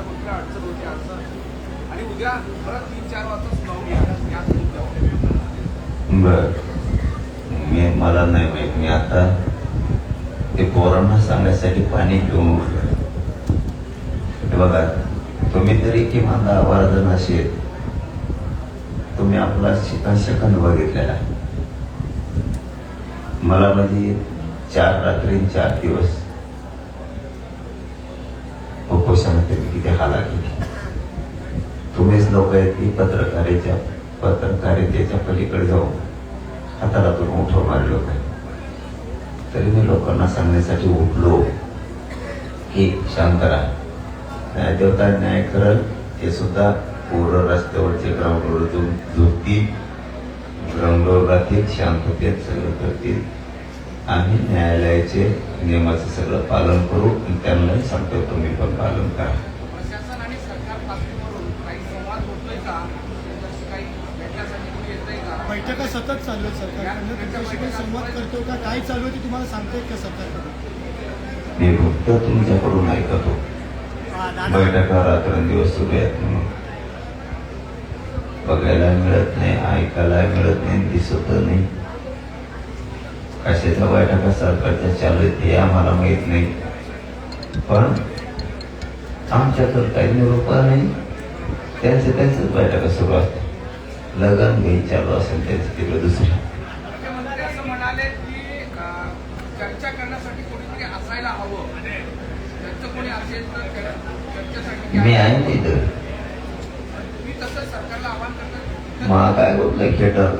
कुठल्या कुठल्या अडचण होती अडचण आणि उद्या परत तीन चार वाजता सुनावणी याच मुद्द्यावर बर. मी मला नाही माहीत. मी आता ते पोरांना सांगण्यासाठी पाणी घेऊन उठलं हे बघा तुम्ही तरी किमान दहा बारा जण असे तुम्ही आपला शिकन सेकंद बघितलेला मला म्हणजे चार रात्री चार दिवस. उपोषणात त्यांनी किती हाला केली तुम्हीच लोक आहेत की पत्रकारेच्या पत्रकारितेच्या पलीकडे जाऊन हातालातून उठव मारलो लोक तरी मी लोकांना सांगण्यासाठी उठलो. की शांत राहा. न्याय देवता न्याय करल ते सुद्धा पूर्ण रस्त्यावरचे ग्राउंडवर जाऊन झोपतील ग्राउंडवर राहतील शांततेत सगळं करतील. आम्ही न्यायालयाचे नियमाचं सगळं पालन करू आणि त्यांनाही सांगतो तुम्ही पण पालन करा. प्रशासन आणि सरकार पातळीवरून काही संवाद होतोय का? त्यांच्याशी काही भेटण्यासाठी कोणी येतंय का? बैठका सतत चालू आहेत सरकारकडनं. त्यांच्याशी काही संवाद करतो का? काय चालू आहे ते तुम्हाला सांगतायत का सरकारकडून? मी फक्त तुमच्याकडून ऐकतो. बैठका रात्रंदिवस सुरू आहेत म्हणून. बघायला मिळत नाही ऐकायला मिळत नाही दिसत नाही. कशाच्या बैठका सरकारच्या चालू आहेत हे आम्हाला माहीत नाही. पण आमच्याकडे काही निरोप नाही त्यांचे त्यांच्याच बैठका सुरू असतात. लगन घे चालू असेल त्यांचं तिकडे दुसरी. मुख्यमंत्री असं म्हणाले की अं, चर्चा करण्यासाठी कोणीतरी असायला हवं त्यांचं कोणी असेल तर त्या- चर्चेसाठी मी आहे ना इथं मी तसं सरकारला आवाहन करतात मला काय होतलं खेटर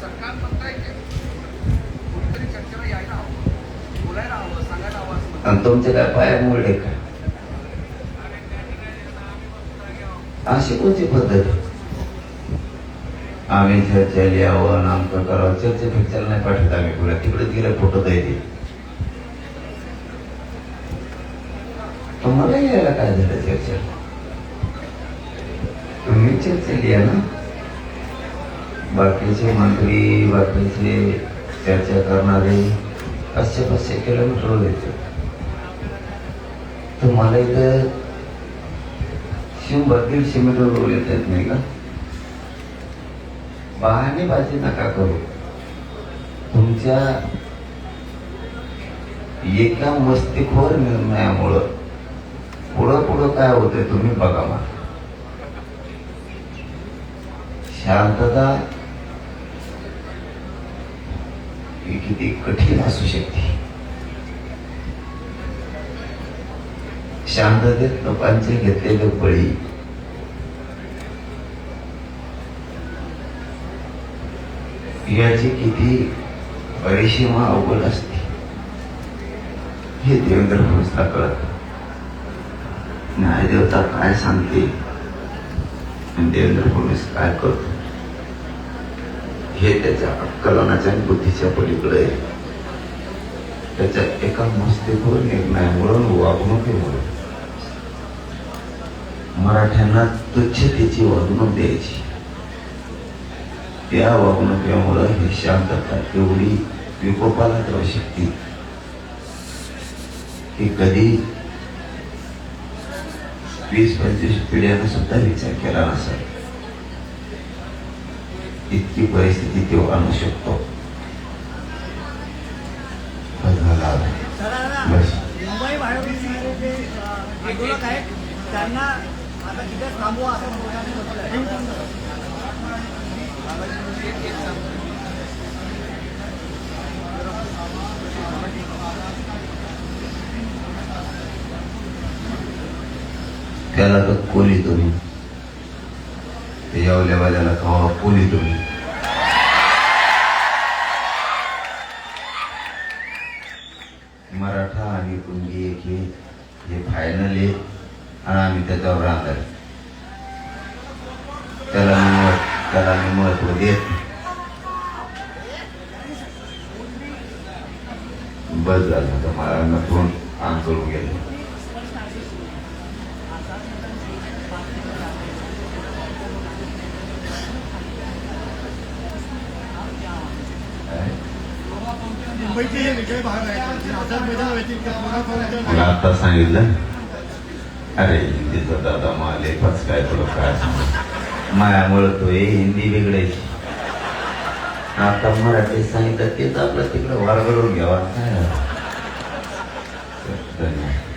सरकार म्हणताय की कोणीतरी चर्चेला यायला हवं बोलायला हवं सांगायला हवं असं म्हणतात. आणि तुमचे काय पायामुळे मोडले का अशी कोणती पद्धत आहे? आम्ही चर्चेला यावं आणि आमचं करावं चर्चे फिरच्याला नाही पाठवत आम्ही पुढे तिकडे गेलं फोटो द्यायचे तुम्हाला यायला काय झालं चर्चा तुम्ही चर्चेला या ना बाकीचे मंत्री बाकीचे चर्चा करणारे पाचशे पाचशे किलोमीटर येते तुम्हाला इथं शंभर दीडशे मीटर रोड येत नाही का? बहाणेबाजी नका करू. तुमच्या एका मस्तीखोर निर्णयामुळं पुढं पुढं काय होतंय तुम्ही बघा मला. शांतता ही किती कठीण असू शकते. शांततेत लोकांचे घेतलेले बळी. याची किती परिसीमा अवघड असते. हे देवेंद्र फडणवीसला कळत. न्यायदेवता काय सांगते देवेंद्र फडणवीस काय करतो? हे त्याच्या अक्कलनाच्या आणि बुद्धीच्या पलीकडे. आहे त्याच्या एका मस्तीपूर निर्णयामुळं वागणुकीमुळे. मराठ्यांना तुच्छतेची वागणूक द्यायची. त्या वागणुकीमुळं ही शांतता एवढी विकोपाला जाऊ शकते. की कधी वीस पंचवीस पिढ्यानं सुद्धा विचार केला नसेल. इतकी परिस्थिती तो आणू शकतो. बस. त्यांना त्याला तर कोली तुम्ही ते येवल्या वाल्याला कवा कोली तुम्ही मराठा आणि कुणबी एक हे हे फायनल आहे. आणि आम्ही त्याच्यावर राहणार. त्याला मी त्याला मी महत्त्व देत. बस झालं आता मला नकळून काम करून गेलं. मला आता सांगितलं. अरे हिंदीचा दादा माले पाच काय तुला काय मायामुळं तो हे हिंदी वेगळेच आता मराठी सांगितलं तेच आपलं तिकडं वारगडून घ्यावा. काय? धन्यवाद.